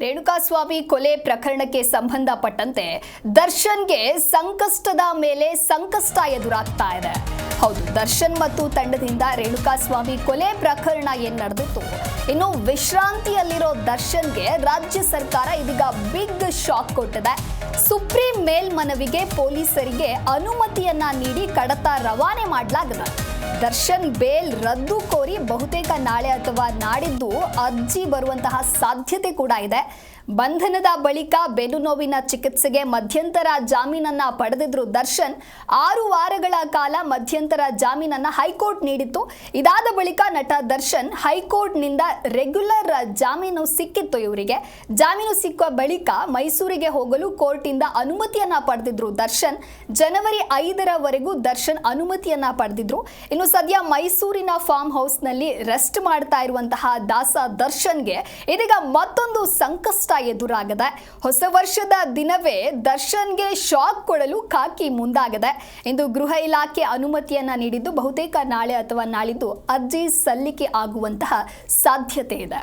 ರೇಣುಕಾಸ್ವಾಮಿ ಕೊಲೆ ಪ್ರಕರಣಕ್ಕೆ ಸಂಬಂಧಪಟ್ಟಂತೆ ದರ್ಶನ್ಗೆ ಸಂಕಷ್ಟದ ಮೇಲೆ ಸಂಕಷ್ಟ ಎದುರಾಗ್ತಾ ಇದೆ. ಹೌದು, ದರ್ಶನ್ ಮತ್ತು ತಂಡದಿಂದ ರೇಣುಕಾಸ್ವಾಮಿ ಕೊಲೆ ಪ್ರಕರಣ ಏನ್ ನಡೆದಿತ್ತು? ಇನ್ನು ವಿಶ್ರಾಂತಿಯಲ್ಲಿರೋ ದರ್ಶನ್ಗೆ ರಾಜ್ಯ ಸರ್ಕಾರ ಇದೀಗ ಬಿಗ್ ಶಾಕ್ ಕೊಟ್ಟಿದೆ. ಸುಪ್ರೀಂ ಮೇಲ್ಮನವಿಗೆ ಪೊಲೀಸರಿಗೆ ಅನುಮತಿಯನ್ನ ನೀಡಿ ಕಡತ ರವಾನೆ ಮಾಡಲಾಗಿದೆ. ದರ್ಶನ್ ಬೇಲ್ ರದ್ದು ಕೋರಿ ಬಹುತೇಕ ನಾಳೆ ಅಥವಾ ನಾಡಿದ್ದು ಅರ್ಜಿ ಬರುವಂತಹ ಸಾಧ್ಯತೆ ಕೂಡ ಇದೆ. ಬಂಧನದ ಬಳಿಕ ಬೆನ್ನು ನೋವಿನ ಚಿಕಿತ್ಸೆಗೆ ಮಧ್ಯಂತರ ಜಾಮೀನನ್ನ ಪಡೆದಿದ್ರು ದರ್ಶನ್. ಆರು ವಾರಗಳ ಕಾಲ ಮಧ್ಯಂತರ ಜಾಮೀನನ್ನ ಹೈಕೋರ್ಟ್ ನೀಡಿತ್ತು. ಇದಾದ ಬಳಿಕ ನಟ ದರ್ಶನ್ ಹೈಕೋರ್ಟ್ನಿಂದ ರೆಗ್ಯುಲರ್ ಜಾಮೀನು ಸಿಕ್ಕಿತ್ತು ಇವರಿಗೆ. ಜಾಮೀನು ಸಿಕ್ಕ ಬಳಿಕ ಮೈಸೂರಿಗೆ ಹೋಗಲು ಕೋರ್ಟಿಂದ ಅನುಮತಿಯನ್ನ ಪಡೆದಿದ್ರು ದರ್ಶನ್. ಜನವರಿ ಐದರವರೆಗೂ ದರ್ಶನ್ ಅನುಮತಿಯನ್ನ ಪಡೆದಿದ್ರು. ಇನ್ನು ಸದ್ಯ ಮೈಸೂರಿನ ಫಾರ್ಮ್ ಹೌಸ್ನಲ್ಲಿ ರೆಸ್ಟ್ ಮಾಡ್ತಾ ಇರುವಂತಹ ದಾಸ ದರ್ಶನ್ಗೆ ಇದೀಗ ಮತ್ತೊಂದು ಸಂಕಷ್ಟ ಎದುರಾಗಿದೆ ಹೊಸ ವರ್ಷದ ದಿನವೇ ದರ್ಶನ್ಗೆ ಶಾಕ್ ಕೊಡಲು ಖಾಕಿ ಮುಂದಾಗಿದೆ. ಇಂದು ಗೃಹ ಇಲಾಖೆ ಅನುಮತಿಯನ್ನ ನೀಡಿದ್ದು ಬಹುತೇಕ ನಾಳೆ ಅಥವಾ ನಾಳಿದ್ದು ಅರ್ಜಿ ಸಲ್ಲಿಕೆ ಆಗುವಂತಹ ಸಾಧ್ಯತೆ ಇದೆ.